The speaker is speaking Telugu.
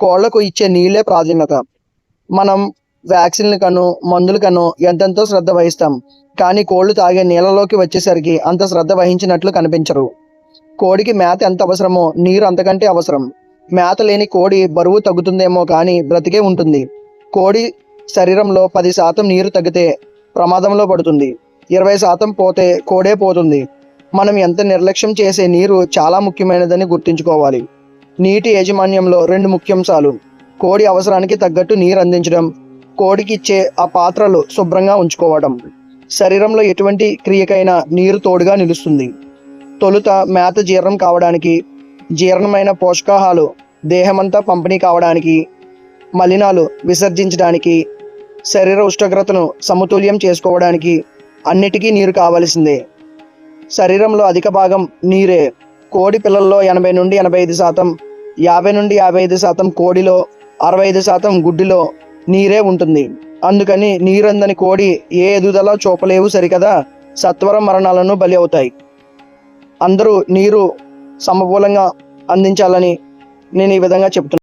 కోళ్ళకు ఇచ్చే నీళ్ళే ప్రాధాన్యత. మనం వ్యాక్సిన్లకను మందులకను ఎంతెంతో శ్రద్ధ వహిస్తాం. కానీ కోళ్ళు తాగే నీళ్ళలోకి వచ్చేసరికి అంత శ్రద్ధ వహించినట్లు కనిపించరు. కోడికి మేత ఎంత అవసరమో నీరు అంతకంటే అవసరం. మేత లేని కోడి బరువు తగ్గుతుందేమో కానీ బ్రతికే ఉంటుంది. కోడి శరీరంలో పది శాతం నీరు తగ్గితే ప్రమాదంలో పడుతుంది. ఇరవై శాతం పోతే కోడే పోతుంది. మనం ఎంత నిర్లక్ష్యం చేసే నీరు చాలా ముఖ్యమైనదని గుర్తుంచుకోవాలి. నీటి యాజమాన్యంలో రెండు ముఖ్యాంశాలు. కోడి అవసరానికి తగ్గట్టు నీరు అందించడం కోడికి ఇచ్చే ఆ పాత్రలు శుభ్రంగా ఉంచుకోవడం. శరీరంలో ఎటువంటి క్రియకైనా నీరు తోడుగా నిలుస్తుంది. తొలుత మేత జీర్ణం కావడానికి జీర్ణమైన పోషకాహాలు దేహమంతా పంపిణీ కావడానికి మలినాలు విసర్జించడానికి శరీర ఉష్ణోగ్రతను సమతుల్యం చేసుకోవడానికి అన్నిటికీ నీరు కావలసిందే. శరీరంలో అధిక భాగం నీరే. కోడి పిల్లల్లో ఎనభై నుండి ఎనభై ఐదు శాతం యాభై నుండి యాభై ఐదు శాతం కోడిలో అరవై ఐదు శాతం గుడ్డిలో నీరే ఉంటుంది. అందుకని నీరందని కోడి ఏ ఎదుగుదల చూపలేవు సరికదా? సత్వర మరణాలను బలి అవుతాయి. అందరూ నీరు సమకూలంగా అందించాలని నేను ఈ విధంగా చెప్తున్నాను